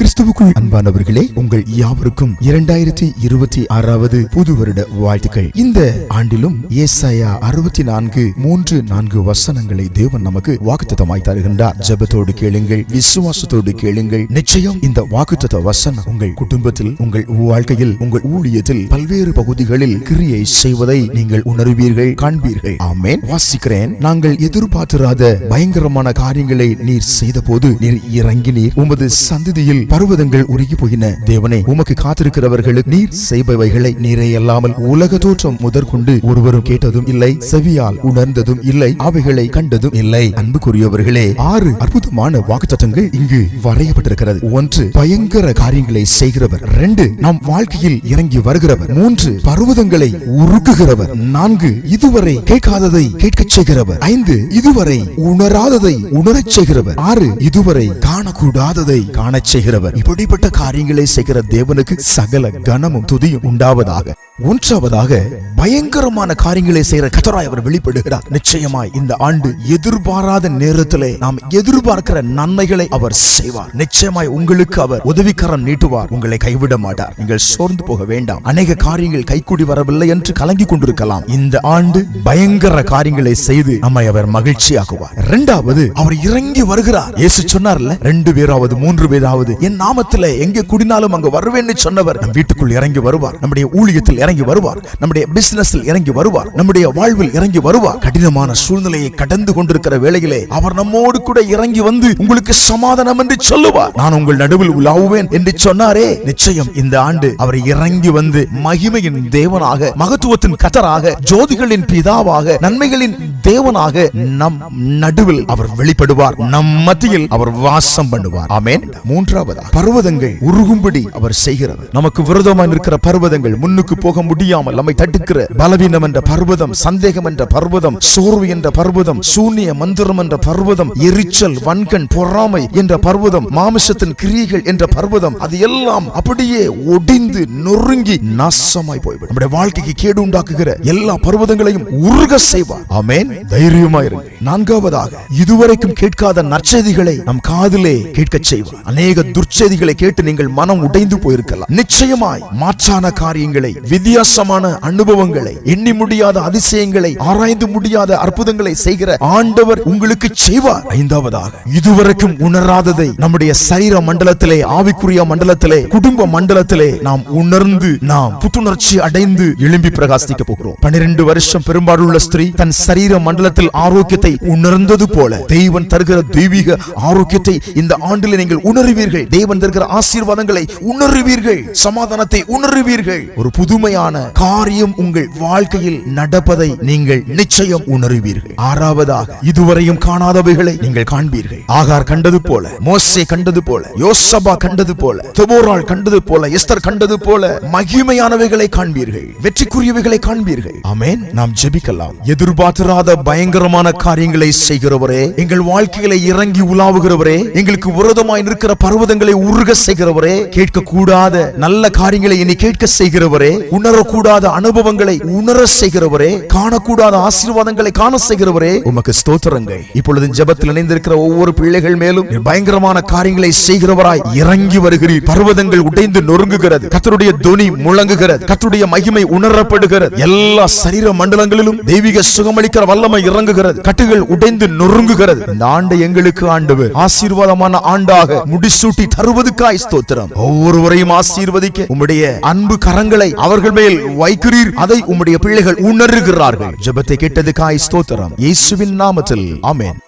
கிறிஸ்துவுக்குள் அன்பானவர்களே உங்கள் யாவருக்கும் இரண்டாயிரத்தி இருபத்தி ஆறாவது புது வருட வாழ்த்துக்கள். இந்த ஆண்டிலும் ஏசாயா அறுபத்தி நான்கு மூன்று நான்கு வசனங்களை தேவன் நமக்கு வாக்குத்தமாய் தருகின்றார். ஜெபத்தோடு கேளுங்கள் விசுவாசத்தோடு கேளுங்கள். நிச்சயம் இந்த வாக்குத்தத்த வசனம் உங்கள் குடும்பத்தில் உங்கள் வாழ்க்கையில் உங்கள் ஊழியத்தில் பல்வேறு பகுதிகளில் கிரியை செய்வதை நீங்கள் உணர்வீர்கள் காண்பீர்கள். ஆமேன். வாசிக்கிறேன். நாங்கள் எதிர்பார்த்திராத பயங்கரமான காரியங்களை நீர் செய்த போது நீர் இறங்கினீர். உமது சந்ததியில் பருவதங்கள் உருகி போயின. தேவனே உமக்கு காத்திருக்கிறவர்களுக்கு நீர் செய்பவைகளை நீரே அல்லாமல் உலக தோற்றம் முதற்கொண்டு ஒருவரும் கேட்டதும் இல்லை செவியால் உணர்ந்ததும் இல்லை அவைகளை கண்டதும் இல்லை. அன்புக்குரியவர்களே ஆறு அற்புதமான வாக்குத்தத்தங்கள் இங்கு வரையப்பட்டிருக்கிறது. ஒன்று பயங்கர காரியங்களை செய்கிறவர். ரெண்டு நம் வாழ்க்கையில் இறங்கி வருகிறவர். மூன்று பருவதங்களை உருக்குகிறவர். நான்கு இதுவரை கேட்காததை கேட்கச் செய்கிறவர். ஐந்து இதுவரை உணராததை உணரச் செய்கிறவர். ஆறு இதுவரை காணக்கூடாததை காணச் செய்கிறவர். இப்படிப்பட்ட காரியங்களை செய்கிற தேவனுக்கு சகல கனமும் துதியும் உண்டாவதாக. ஒன்றாவதாக பயங்கரமான காரியங்களை செய்கிற கத்தராய் அவர் வெளிப்படுகிறார். நிச்சயமாய் இந்த ஆண்டு எதிர்பாராத நேரத்திலே நாம் எதிர்பார்க்கிற நன்மைகளை அவர் செய்வார். நிச்சயமாய் உங்களுக்கு அவர் உதவிக்கரம் நீட்டுவார். உங்களை கைவிட மாட்டார். நீங்கள் சோர்ந்து போக வேண்டாம். அநேக காரியங்கள் கைக்கூடி வரவில்லை என்று கலங்கி கொண்டிருக்கலாம். இந்த ஆண்டு பயங்கர காரியங்களை செய்து நம்மை அவர் மகிழ்ச்சியாக்குவார். இரண்டாவது அவர் இறங்கி வருகிறார். இயேசு சொன்னார்ல ரெண்டு பேராவது மூன்று பேராவது என் நாமத்தில் எங்கே குடினாலும் அங்கே வருவேன்னு சொன்னவர் நம் வீட்டுக்குள் இறங்கி வருவார். நம்முடைய ஊழியத்தில் இறங்கி வருவார். நம்முடைய பிசினஸில் இறங்கி வருவார். நம்முடைய வாழ்வில் இறங்கி வருவார். கடினமான சூழ்நிலையை கடந்து கொண்டிருக்கிற வேளையிலே அவர் நம்மோடு கூட இறங்கி வந்து உங்களுக்கு சமாதானம் என்று சொல்லுவார். நான் உங்கள் நடுவில் உலாவுவேன் என்று சொன்னாரே. நிச்சயம் இந்த ஆண்டு அவர் இறங்கி வந்து மகிமையின் தேவனாக மகத்துவத்தின் கதராக ஜோதிகளின் பிதாவாக நன்மைகளின் தேவனாக நம் நடுவில் அவர் வெளிப்படுவார். நம் மத்தியில் அவர் வாசம் பண்ணுவார். ஆமேன். மூன்றாவதா பர்வதங்கள் உருகும்படி அவர் செய்கிறார் நமக்கு விரோதமாக இருக்கிற பர்வதங்கள் முன்னுக்கு போக முடியாமல் நம்மை தடுக்கிற பலவீனம் என்ற பர்வதம் சந்தேகம் என்ற பர்வதம் சோர்வு என்ற பர்வதம் சூனிய மந்திரம் என்ற பர்வதம் எரிச்சல் வன்கண் பொறாமை என்ற பர்வதம் மாமிசத்தின் கிரியைகள் என்ற பர்வதம் அது எல்லாம் அப்படியே ஒடிந்து நொறுங்கி நாசமாய் போய்விடும். நம்முடைய வாழ்க்கைக்கு கேடு உண்டாக்குகிற எல்லா பர்வதங்களையும் உருக செய்வார். ஆமேன். தைரியமாயிருங்க நான்காவதாக இதுவரைக்கும் கேட்காத நற்செய்திகளை நம் காதிலே கேட்க செய்வார். அநேக துர்ச்செய்திகளை கேட்டு நீங்கள் மனம் உடைந்து போயிருக்கலாம். நிச்சயமாய் மாற்றான காரியங்களை வித்தியாசமான அனுபவங்களை எண்ணி முடியாத அதிசயங்களை ஆராய்ந்து முடியாத அற்புதங்களை செய்கிற ஆண்டவர் உங்களுக்கு செய்வார். ஐந்தாவதாக இதுவரைக்கும் உணராததை நம்முடைய சரீர மண்டலத்திலே ஆவிக்குரிய மண்டலத்திலே குடும்ப மண்டலத்திலே நாம் உணர்ந்து நாம் புத்துணர்ச்சி அடைந்து எழும்பி பிரகாசிக்க போகிறோம். பன்னிரண்டு வருஷம் பெரும்பாலுள்ள ஸ்திரீ தன் சரீர மண்டலத்தில் ஆரோக்கியத்தை உணர்ந்தது போல. தெய்வன் தருகிற தெய்வீக ஆரோக்கியத்தை இந்த ஆண்டில் நீங்கள் உணருவீர்கள். தெய்வன் தருகிற ஆசீர்வாதங்களை உணருவீர்கள். சமாதானத்தை உணருவீர்கள். ஒரு புதுமையான காரியம் உங்கள் வாழ்க்கையில் நடப்பதை நீங்கள் நிச்சயம் உணருவீர்கள். ஆறாவதாக இதுவரையும் காணாதவைகளை நீங்கள் காண்பீர்கள். ஆகார் கண்டது போல மோசே கண்டது போல யோசபா கண்டது போல தெபோரால் கண்டது போல எஸ்தர் கண்டது போல மகிமையானவைகளை காண்பீர்கள். வெற்றிக்குரியவைகளை காண்பீர்கள். ஆமேன். நாம் ஜெபிக்கலாம். எதிர்பார்த்திராத பயங்கரமான காரியங்களை செய்கிறவரே எங்கள் வாழ்க்கைகளை இறங்கி உலாவுகிறவரே எங்களுக்கு விரோதமாய் நிற்கிற பர்வதங்களை உருக செய்கிறவரே கேட்க கூடாத நல்ல காரியங்களை இனி கேட்க செய்கிறவரே உணரக்கூடாத அனுபவங்களை உணர செய்கிறவரே காணக்கூடாத ஆசீர்வாதங்களை காண செய்கிறவரே உமக்கு ஸ்தோத்திரங்கள். இப்பொழுது ஜெபத்தில் இணைந்திருக்கிற ஒவ்வொரு பிள்ளைகள் மேலும் பயங்கரமான காரியங்களை செய்கிறவராய் இறங்கி வருகிறீர். பர்வதங்கள் உடைந்து நொறுங்குகிறது கத்தருடைய துணி முழங்குகிறது கத்தருடைய மகிமை உணரப்படுகிறது. எல்லா சரீர மண்டலங்களிலும் தெய்வீக சுகமளிக்கிற வல்லமை இறங்குகிறது. கட்டுகள் உடைந்து நொறுங்குகிறது. இந்த ஆண்டு எங்களுக்கு ஆண்டவர் ஆசீர்வாதமான ஆண்டாக முடிசூட்டி தருவதுக்காய் ஸ்தோத்திரம். ஒவ்வொருவரையும் ஆசீர்வதிக்க உம்முடைய அன்பு கரங்களை அவர்கள் மேல் வைக்கிறீர். அதை உம்முடைய பிள்ளைகள் உணர்கிறார்கள். ஜெபத்தை கேட்டதுக்காய் ஸ்தோத்திரம். இயேசுவின் நாமத்தில். ஆமேன்.